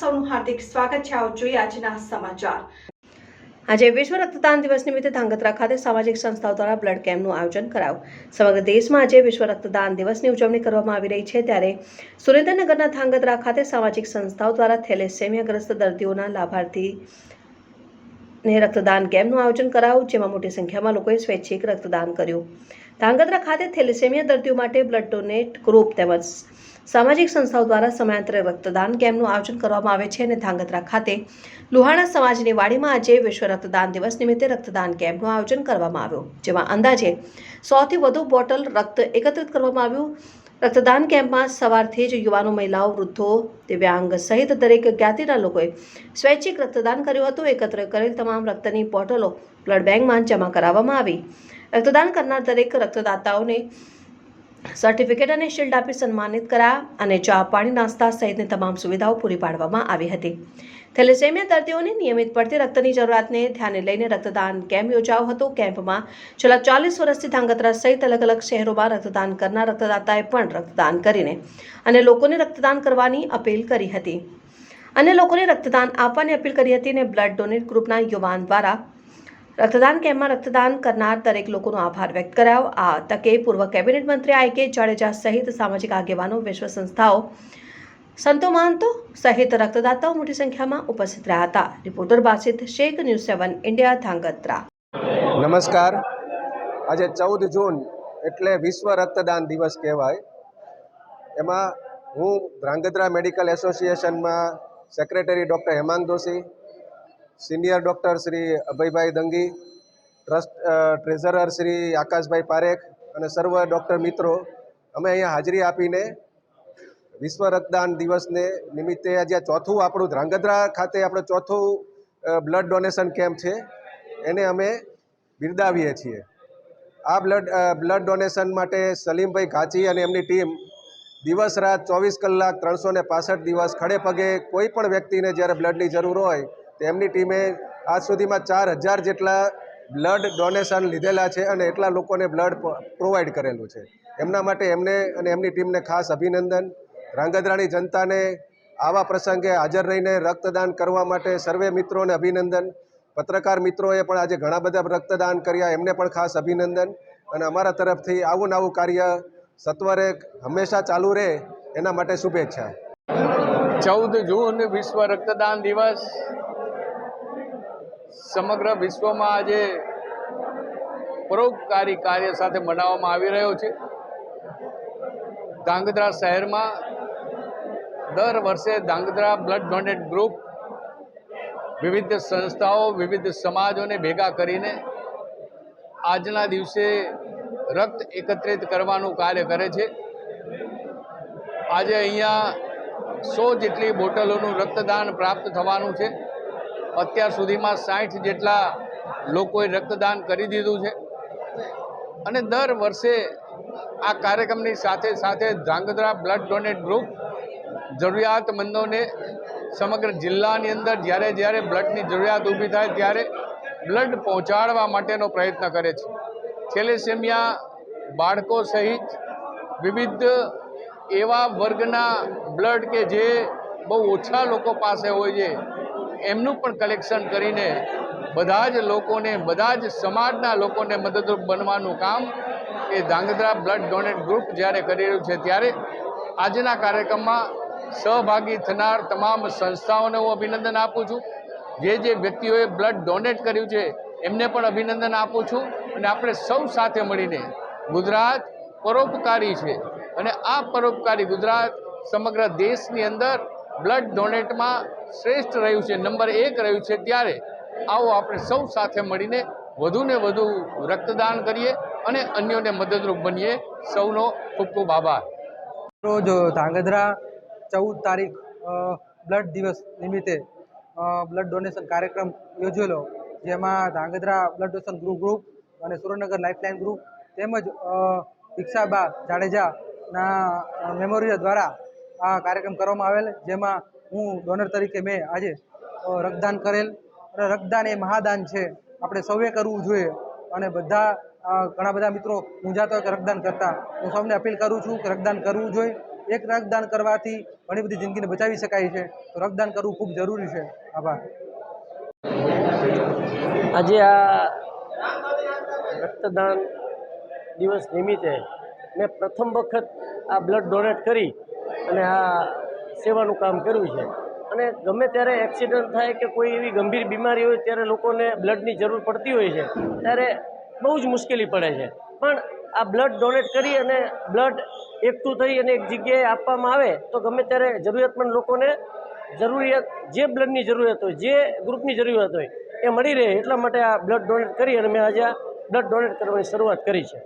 સૌનું હાર્દિક સ્વાગત છે. આવો જોઈએ આજના સમાચાર. આજે વિશ્વ રક્તદાન દિવસ નિમિત્તે ધાંગધ્રા ખાતે સામાજિક સંસ્થાઓ દ્વારા બ્લડ કેમ્પનું આયોજન કરાયું. સમગ્ર દેશમાં આજે વિશ્વ રક્તદાન દિવસની ઉજવણી કરવામાં આવી રહી છે. ત્યારે સુરેન્દ્રનગરના ધાંગધ્રા ખાતે સામાજિક સંસ્થાઓ દ્વારા થેલેસેમિયાગ્રસ્ત દર્દીઓના લાભાર્થી ને રક્તદાન કેમ્પનું આયોજન કરાયું, જેમાં મોટી સંખ્યામાં લોકોએ સ્વૈચ્છિક રક્તદાન કર્યું. ધાંગધ્રા ખાતે થેલેસેમિયા દર્દીઓ માટે બ્લડ ડોનેટ ગ્રુપ તેમજ સામાજિક સંસ્થાઓ દ્વારા સમયાંતરે રક્તદાન કેમ્પનું આયોજન કરવામાં આવે છે અને ધ્રાંગધ્રા ખાતે લુહાણા સમાજની વાડીમાં આજે વિશ્વ રક્તદાન દિવસ નિમિત્તે રક્તદાન કેમ્પનું આયોજન કરવામાં આવ્યું, જેમાં અંદાજે સોથી વધુ બોટલ રક્ત એકત્રિત કરવામાં આવ્યું. રક્તદાન કેમ્પમાં સવારથી જ યુવાનો, મહિલાઓ, વૃદ્ધો, દિવ્યાંગ સહિત દરેક જ્ઞાતિના લોકોએ સ્વૈચ્છિક રક્તદાન કર્યું હતું. એકત્ર કરેલ તમામ રક્તની બોટલો બ્લડ બેંકમાં જમા કરાવવામાં આવી. રક્તદાન કરનાર દરેક રક્તદાતાઓને સર્ટિફિકેટ અને શિલ્ડ આપી સન્માનિત કરાયા અને ચા, પાણી, નાસ્તા સહિતની તમામ સુવિધાઓ પૂરી પાડવામાં આવી હતી. થેલેસેમિયા દર્દીઓને નિયમિત પડતી રક્તની જરૂરિયાતને ધ્યાને લઈને રક્તદાન કેમ્પ યોજાયો હતો. કેમ્પમાં છેલ્લા ચાલીસ વર્ષથી ધાંગધ્રા સહિત અલગ અલગ શહેરોમાં રક્તદાન કરનાર રક્તદાતાએ પણ રક્તદાન કરીને અને લોકોને રક્તદાન કરવાની અપીલ કરી હતી. અને લોકોને રક્તદાન આપવાની અપીલ કરી હતી અને બ્લડ ડોનેટ ગ્રુપના યુવાન દ્વારા રક્તદાન કેમ્પમાં રક્તદાન કરનાર દરેક લોકોનો આભાર વ્યક્ત કરાયો. આ તકે પૂર્વ કેબિનેટ મંત્રી આઈ કે જાડેજા સહિત સામાજિક આગેવાનો, વિશ્વ સંસ્થાઓ, સંતો મહંતો સહિત રક્તદાતાઓ મોટી સંખ્યામાં ઉપસ્થિત રહ્યા હતા. Reporter Basit Shaikh, news seven India, Dhrangadhra. નમસ્કાર. આજે ચૌદ જૂન એટલે વિશ્વ રક્તદાન દિવસ કહેવાય. એમાં હું Dhrangadhra medical એસોસિએશનમાં secretary doctor Hemang Doshi senior doctor Shri Abhaybhai Dangi, trust treasurer Shri Akashbhai Parekh અને સર્વ ડૉક્ટર મિત્રો, અમે અહીંયા હાજરી આપીને વિશ્વ રક્તદાન દિવસને નિમિત્તે આજે ચોથું આપણું ધ્રાંગધ્રા ખાતે આપણું ચોથું બ્લડ ડોનેશન કેમ્પ છે. એને અમે બિરદાવીએ છીએ. આ બ્લડ બ્લડ ડોનેશન માટે સલીમભાઈ ઘાચી અને એમની ટીમ દિવસ રાત ચોવીસ કલાક ત્રણસો ને દિવસ ખડે પગે કોઈ પણ વ્યક્તિને જ્યારે બ્લડની જરૂર હોય તો એમની ટીમે આજ સુધીમાં ચાર હજાર જેટલા બ્લડ ડોનેશન લીધેલા છે અને એટલા લોકોને બ્લડ પ્રોવાઈડ કરેલું છે. એમના માટે એમને અને એમની ટીમને ખાસ અભિનંદન. રાંગધ્રાની જનતાને આવા પ્રસંગે હાજર રહીને રક્તદાન કરવા માટે સર્વે મિત્રોને અભિનંદન. પત્રકાર મિત્રોએ પણ આજે ઘણા બધા રક્તદાન કર્યા, એમને પણ ખાસ અભિનંદન. અને અમારા તરફથી આવું નવું કાર્ય સત્વરે હંમેશા ચાલુ રહે એના માટે શુભેચ્છા. ચૌદ જૂન વિશ્વ રક્તદાન દિવસ. સમગ્ર વિશ્વમાં આજે પરોપકારી કાર્ય સાથે મનાવવામાં આવી રહ્યો છે. ધાંગધ્રા શહેરમાં દર વર્ષે ધાંગધ્રા બ્લડ ડોનેટ ગ્રુપ વિવિધ સંસ્થાઓ, વિવિધ સમાજોને ભેગા કરીને આજના દિવસે રક્ત એકત્રિત કરવાનું કાર્ય કરે છે. આજે અહીંયા સો જેટલી બોટલોનું રક્તદાન પ્રાપ્ત થવાનું છે. અત્યાર સુધીમાં સાઠ જેટલા લોકોએ રક્તદાન કરી દીધું છે. અને દર વર્ષે આ કાર્યક્રમની સાથે સાથે ધ્રાંગધ્રા બ્લડ ડોનેટ ગ્રુપ જરૂરિયાતમંદોને સમગ્ર જિલ્લાની અંદર જ્યારે જ્યારે બ્લડની જરૂરિયાત ઊભી થાય ત્યારે બ્લડ પહોંચાડવા માટેનો પ્રયત્ન કરે છે. થેલેસેમિયા, બાળકો સહિત વિવિધ એવા વર્ગના બ્લડ કે જે બહુ ઓછા લોકો પાસે હોય છે એમનું પણ કલેક્શન કરીને બધા જ લોકોને, બધા જ સમાજના લોકોને મદદરૂપ બનવાનું કામ એ ધાંગધ્રા બ્લડ ડોનેટ ગ્રુપ જ્યારે કરી રહ્યું છે, ત્યારે આજના કાર્યક્રમમાં સહભાગી થનાર તમામ સંસ્થાઓને હું અભિનંદન આપું છું. જે જે વ્યક્તિઓએ બ્લડ ડોનેટ કર્યું છે, એમને પણ અભિનંદન આપું છું. અને આપણે સૌ સાથે મળીને ગુજરાત પરોપકારી છે. અને આ પરોપકારી ગુજરાત સમગ્ર દેશની અંદર બ્લડ ડોનેટમાં શ્રેષ્ઠ રહ્યું છે, નંબર એક રહ્યું છે ત્યારે આવો આપણે સૌ સાથે મળીને વધુને વધુ રક્તદાન કરીએ અને અન્યોને મદદરૂપ બનીએ. સૌનો ખૂબ ખૂબ આભાર. રોજ ધાંગધ્રા ચૌદ તારીખ બ્લડ દિવસ નિમિત્તે બ્લડ ડોનેશન કાર્યક્રમ યોજેલો, જેમાં Dhrangadhra blood donation group group અને સુરેન્દ્રનગર લાઇફલાઇન ગ્રુપ તેમજ દીક્ષાબા જાડેજાના મેમોરિયલ દ્વારા આ કાર્યક્રમ કરવામાં આવેલ, જેમાં હું ડોનર તરીકે મેં આજે રક્તદાન કરેલ. અને રક્તદાન એ મહાદાન છે. આપણે સૌએ કરવું જોઈએ. અને બધા ઘણા બધા મિત્રો મૂંઝાતા હોય કે રક્તદાન કરતા. હું સૌને અપીલ કરું છું કે રક્તદાન કરવું જોઈએ. એક રક્તદાન કરવાથી ઘણી બધી જિંદગીને બચાવી શકાય છે. તો રક્તદાન કરવું ખૂબ જરૂરી છે. આભાર. આજે આ રક્તદાન દિવસ નિમિત્તે મેં પ્રથમ વખત આ બ્લડ ડોનેટ કરી. અને આ સેવાનું કામ કર્યું છે. અને ગમે ત્યારે એક્સિડન્ટ થાય કે કોઈ એવી ગંભીર બીમારી હોય ત્યારે લોકોને બ્લડની જરૂર પડતી હોય છે, ત્યારે બહુ જ મુશ્કેલી પડે છે. પણ આ બ્લડ ડોનેટ કરી અને બ્લડ એકઠું થઈ અને એક જગ્યાએ આપવામાં આવે તો ગમે ત્યારે જરૂરિયાતમંદ લોકોને જરૂરિયાત, જે બ્લડની જરૂરિયાત હોય, જે ગ્રુપની જરૂરિયાત હોય, એ મળી રહે એટલા માટે આ બ્લડ ડોનેટ કરી અને મેં આજે બ્લડ ડોનેટ કરવાની શરૂઆત કરી છે.